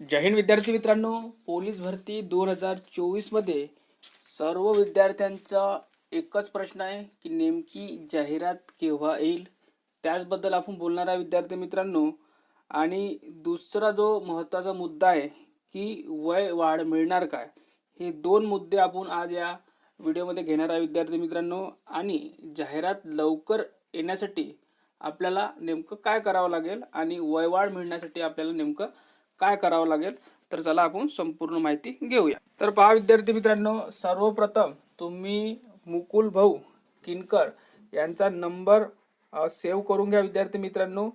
जय हिंद विद्यार्थी मित्रांनो. पोलीस भरती दोन हजार चोवीसमध्ये सर्व विद्यार्थ्यांचा एकच प्रश्न आहे की नेमकी जाहिरात केव्हा येईल? त्याचबद्दल आपण बोलणार आहे विद्यार्थी मित्रांनो. आणि दुसरा जो महत्त्वाचा मुद्दा आहे की वय वाढ मिळणार काय? हे दोन मुद्दे आपण आज या व्हिडिओमध्ये घेणार आहे विद्यार्थी मित्रांनो. आणि जाहिरात लवकर येण्यासाठी आपल्याला नेमकं काय करावं लागेल? आणि वयवाढ मिळण्यासाठी आपल्याला नेमकं काय करावं लागेल? तर चला आपण संपूर्ण माहिती घेऊया. तर पहा विद्यार्थी मित्रांनो सर्वप्रथम तुम्ही मुकुल भाऊ किनकर यांचा नंबर सेव्ह करून घ्या विद्यार्थी मित्रांनो.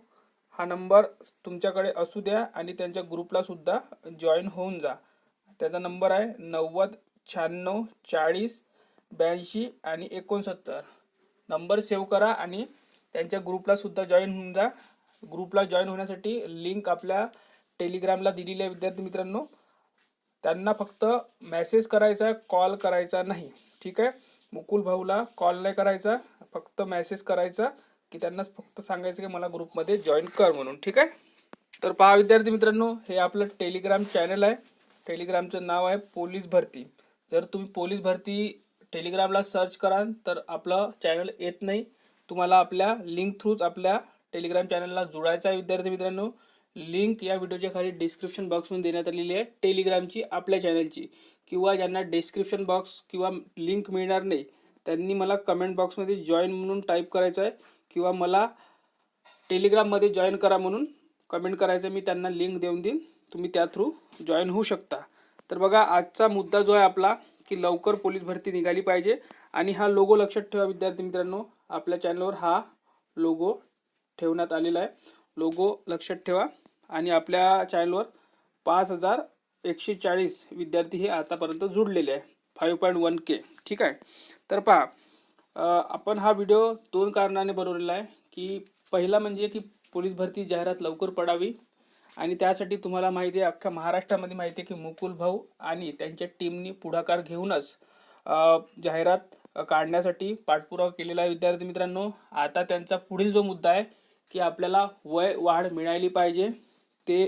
हा नंबर तुमच्याकडे असू द्या आणि त्यांच्या ग्रुपला सुद्धा जॉईन होऊन जा. त्याचा नंबर आहे नव्वद शहाण्णव चाळीस ब्याऐंशी आणि एकोणसत्तर. नंबर सेव्ह करा आणि त्यांच्या ग्रुपला सुद्धा जॉईन होऊन जा. ग्रुपला जॉईन होण्यासाठी लिंक आपल्या टेलिग्रामला दिलेली आहे विद्यार्थी मित्रांनो त्यांना फक्त मेसेज करायचा कॉल करायचा नाही. ठीक आहे? मुकुल भाऊला कॉल नाही करायचा फक्त मेसेज करायचा की त्यांना फक्त सांगायचं की मला ग्रुपमध्ये जॉईन कर म्हणून. ठीक आहे? तर पहा विद्यार्थी मित्रांनो हे आपलं टेलिग्राम चॅनल आहे. टेलिग्रामचं नाव आहे पोलीस भरती. जर तुम्ही पोलीस भरती टेलिग्रामला सर्च कराल तर आपलं चॅनल येत नाही. तुम्हाला आपल्या लिंक थ्रूच आपल्या टेलिग्राम चॅनलला जोडायचं आहे विद्यार्थी मित्रांनो. लिंक या व्हिडिओच्या खाली डिस्क्रिप्शन बॉक्समध्ये देण्यात आलेली आहे. टेलिग्रामची आपल्या चॅनलची किंवा ज्यांना डिस्क्रिप्शन बॉक्स किंवा लिंक मिळणार नाही त्यांनी मला कमेंट बॉक्समध्ये जॉईन म्हणून टाईप करायचं आहे. किंवा मला टेलिग्राममध्ये जॉईन करा म्हणून कमेंट करायचं मी त्यांना लिंक देऊन देईन. तुम्ही त्या थ्रू जॉईन होऊ शकता. तर बघा आजचा मुद्दा जो आहे आपला की लवकर पोलीस भरती निघाली पाहिजे. आणि हा लोगो लक्षात ठेवा विद्यार्थी मित्रांनो. आपल्या चॅनलवर हा लोगो ठेवण्यात आलेला आहे. लोगो लक्षात ठेवा. आणि आपल्या चॅनलवर पाच हजार एकशे चाळीस विद्यार्थी हे आतापर्यंत जुडलेले आहे. फाईव्ह पॉईंट वन के ठीक आहे? तर पहा आपण हा व्हिडिओ दोन कारणाने बनवलेला आहे की पहिला म्हणजे की पोलीस भरती जाहिरात लवकर पडावी आणि त्यासाठी तुम्हाला माहिती आहे अख्ख्या महाराष्ट्रामध्ये माहिती आहे की मुकुल भाऊ आणि त्यांच्या टीमनी पुढाकार घेऊनच जाहिरात काढण्यासाठी पाठपुरावा केलेला आहे विद्यार्थी मित्रांनो. आता त्यांचा पुढील जो मुद्दा आहे की आपल्याला वय वाढ मिळाली पाहिजे. ते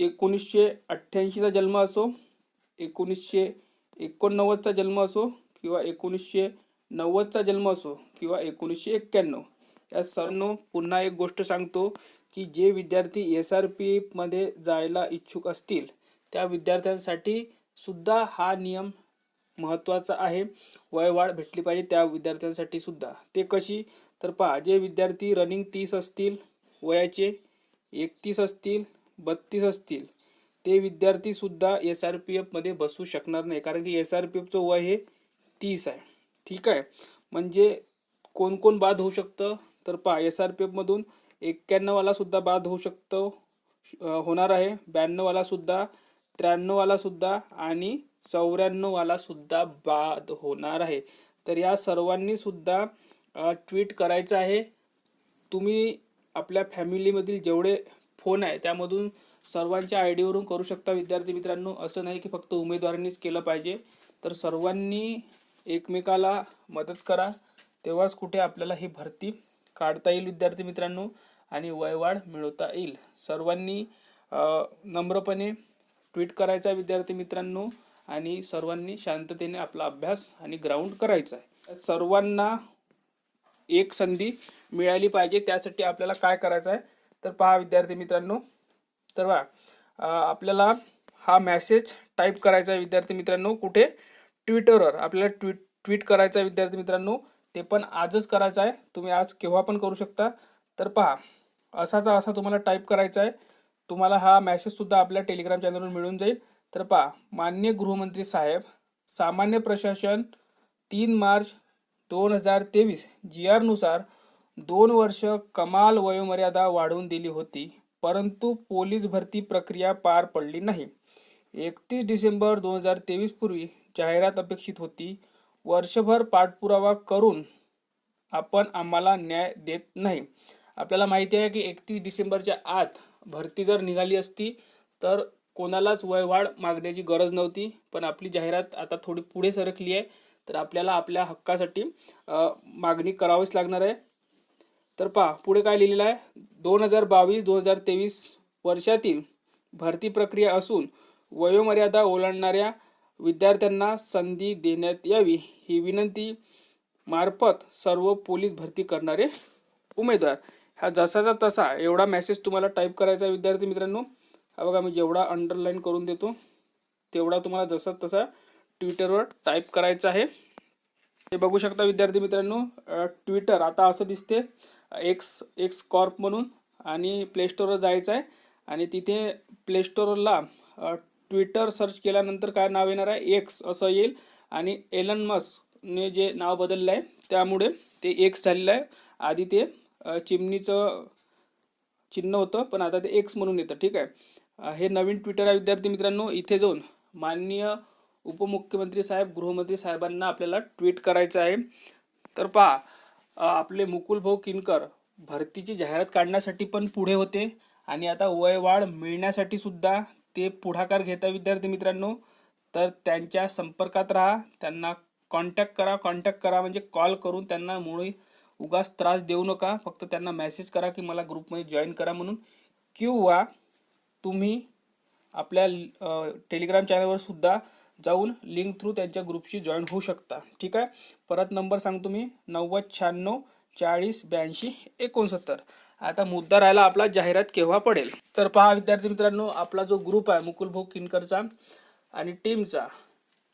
एकोणीसशे अठ्ठ्याऐंशीचा जन्म असो एकोणीसशे एकोणनव्वदचा जन्म असो किंवा एकोणीसशे नव्वदचा जन्म असो किंवा एकोणीसशे एक्क्याण्णव. या सर्व पुन्हा एक गोष्ट सांगतो की जे विद्यार्थी एस आर पीमध्ये जायला इच्छुक असतील त्या विद्यार्थ्यांसाठी सुद्धा हा नियम महत्त्वाचा आहे. वयवाढ भेटली पाहिजे त्या विद्यार्थ्यांसाठी सुद्धा. ते कशी? तर पहा जे विद्यार्थी रनिंग तीस असतील वयाचे एकतीस असतील बत्तीस असतील ते विद्यार्थीसुद्धा एस आर पी एफमध्ये बसू शकणार नाही. कारण की एस आर पी एफचं वय हे तीस आहे. ठीक आहे? म्हणजे कोण कोण बाद होऊ शकतं? तर पहा एस आर पी एफमधून एक्क्याण्णववालासुद्धा बाद होऊ शकतो. होणार आहे. ब्याण्णववालासुद्धा त्र्याण्णववालासुद्धा आणि चौऱ्याण्णववालासुद्धा बाद होणार आहे. तर या सर्वांनीसुद्धा ट्विट करायचं आहे. तुम्ही आपल्या फॅमिलीमधील जेवढे फोन आहे त्यामधून सर्वांच्या आय डीवरून करू शकता विद्यार्थी मित्रांनो. असं नाही की फक्त उमेदवारांनीच केलं पाहिजे. तर सर्वांनी एकमेकाला मदत करा. तेव्हाच कुठे आपल्याला ही भरती काढता येईल विद्यार्थी मित्रांनो. आणि वयवाढ मिळवता येईल. सर्वांनी नम्रपणे ट्विट करायचा आहे विद्यार्थी मित्रांनो. आणि सर्वांनी शांततेने आपला अभ्यास आणि ग्राउंड करायचा आहे. सर्वांना एक संधी मिळाली पाहिजे. त्यासाठी आपल्याला काय करायचं आहे? तर पहा विद्यार्थी मित्रांनो. तर पहा आपल्याला हा मॅसेज टाईप करायचा आहे विद्यार्थी मित्रांनो. कुठे? ट्विटरवर आपल्याला ट्विट ट्विट करायचं आहे विद्यार्थी मित्रांनो. ते पण आजच करायचं आहे. तुम्ही आज केव्हा पण करू शकता. तर पहा असाचा असा तुम्हाला टाईप करायचा आहे. तुम्हाला हा मॅसेजसुद्धा आपल्या टेलिग्राम चॅनलवर मिळून जाईल. तर पहा मान्य गृहमंत्री साहेब सामान्य प्रशासन तीन मार्च दोन हजार तेवीस जी आरनुसार दोन वर्ष कमाल वयोमर्यादा वाढवून दिली होती परंतु पोलीस भरती प्रक्रिया पार पडली नाही. एकतीस डिसेंबर दोन हजार तेवीस पूर्वी जाहिरात अपेक्षित होती वर्षभर पाठपुरावा करून आपण आम्हाला न्याय देत नाही. आपल्याला माहिती आहे की एकतीस डिसेंबरच्या आत भरती जर निघाली असती तर कोणालाच वयवाढ मागण्याची गरज नव्हती पण आपली जाहिरात आता थोडी पुढे सरकली आहे. तर आपल्याला आपल्या हक्कासाठी मागणी करावीच लागणार आहे. तर पहा पुढे काय लिहिलेलं आहे? दोन हजार बावीस दोन हजार तेवीस वर्षातील भरती प्रक्रिया असून वयोमर्यादा ओलांडणाऱ्या विद्यार्थ्यांना संधी देण्यात यावी ही विनंती मार्फत सर्व पोलीस भरती करणारे उमेदवार. हा जसाचा तसा एवढा मेसेज तुम्हाला टाईप करायचा आहे विद्यार्थी मित्रांनो. हा बघा मी जेवढा अंडरलाईन करून देतो तेवढा तुम्हाला जसा तसा ट्विटरवर टाईप करायचं आहे. हे बघू शकता विद्यार्थी मित्रांनो ट्विटर आता असं दिसते एक्स एक्स कॉर्प म्हणून आणि प्लेस्टोरवर जायचं आहे. आणि तिथे प्लेस्टोरला ट्विटर सर्च केल्यानंतर काय नाव येणार आहे? एक्स असं येईल. आणि एलन मस्कने जे नाव बदललं आहे त्यामुळे ते एक्स झालेलं आहे. आधी ते चिमणीचं चिन्ह होतं पण आता ते एक्स म्हणून येतं. ठीक आहे. हे नवीन ट्विटर आहे विद्यार्थी मित्रांनो इथे जाऊन माननीय उपमुख्यमंत्री साहेब गृहमंत्री साहेबांना आपल्याला ट्विट करायचं आहे. तर पहा आपले मुकुल भाऊ किनकर भरतीची जाहिरात काढण्यासाठी पण पुढे होते आणि आता वयवाढ मिळण्यासाठी सुद्धा ते पुढाकार घेता विद्यार्थी मित्रांनो. तर त्यांच्या संपर्कात राहा त्यांना कॉन्टॅक्ट करा कॉन्टॅक्ट करा म्हणजे कॉल करून त्यांना मुळे उगाच त्रास देऊ नका फक्त त्यांना मेसेज करा की मला ग्रुपमध्ये जॉईन करा म्हणून. किंवा तुम्ही आपल्या टेलिग्राम चॅनलवर सुद्धा जाऊन लिंक थ्रू त्यांच्या ग्रुपशी जॉईन होऊ शकता. ठीक आहे? परत नंबर सांगतो मी. नव्वद शहाण्णव चाळीस ब्याऐंशी एकोणसत्तर. आता मुद्दा राहिला आपला जाहिरात केव्हा पडेल? तर पहा विद्यार्थी मित्रांनो आपला जो ग्रुप आहे मुकुल भाऊ किनकरचा आणि टीमचा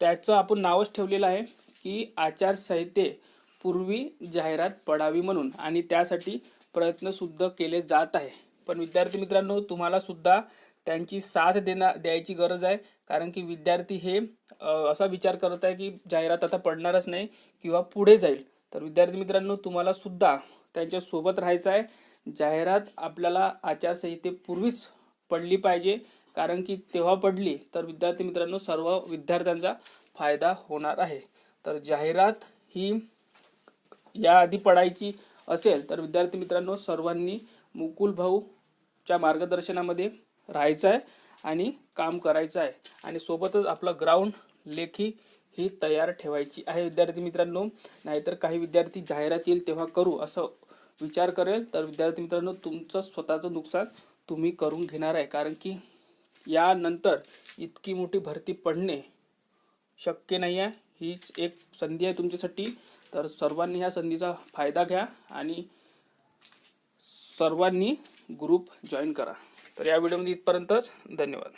त्याचं आपण नावच ठेवलेलं आहे की आचारसंहिते पूर्वी जाहिरात पडावी म्हणून आणि त्यासाठी प्रयत्नसुद्धा केले जात आहे. पण विद्यार्थी मित्रांनो तुम्हालासुद्धा त्यांची साथ देणार द्यायची गरज आहे. कारण की विद्यार्थी हे असा विचार करत आहे की जाहिरात आता पडणारच नाही किंवा पुढे जाईल. तर विद्यार्थी मित्रांनो तुम्हाला सुद्धा त्यांच्यासोबत राहायचं आहे. जाहिरात आपल्याला आचारसंहितेपूर्वीच पडली पाहिजे. कारण की तेव्हा पडली तर विद्यार्थी मित्रांनो सर्व विद्यार्थ्यांचा फायदा होणार आहे. तर जाहिरात ही याआधी पडायची असेल तर विद्यार्थी मित्रांनो सर्वांनी मुकुल भाऊच्या मार्गदर्शनामध्ये राहायचं आहे आणि काम करायचं आहे आणि सोबतच आपलं ग्राउंड लेखी ही तयार ठेवायची आहे. विद्यार्थी मित्रांनो नाहीतर काही विद्यार्थी जाहिरात येईल तेव्हा करू असं विचार करेल. तर विद्यार्थी मित्रांनो तुमचं स्वतःचं नुकसान तुम्ही करून घेणार आहे. कारण की यानंतर इतकी मोठी भरती पडणे शक्य नाही आहे. हीच एक संधी आहे तुमच्यासाठी. तर सर्वांनी ह्या संधीचा फायदा घ्या आणि सर्वांनी ग्रुप जॉईन करा. तर या व्हिडिओमध्ये इथपर्यंतच धन्यवाद.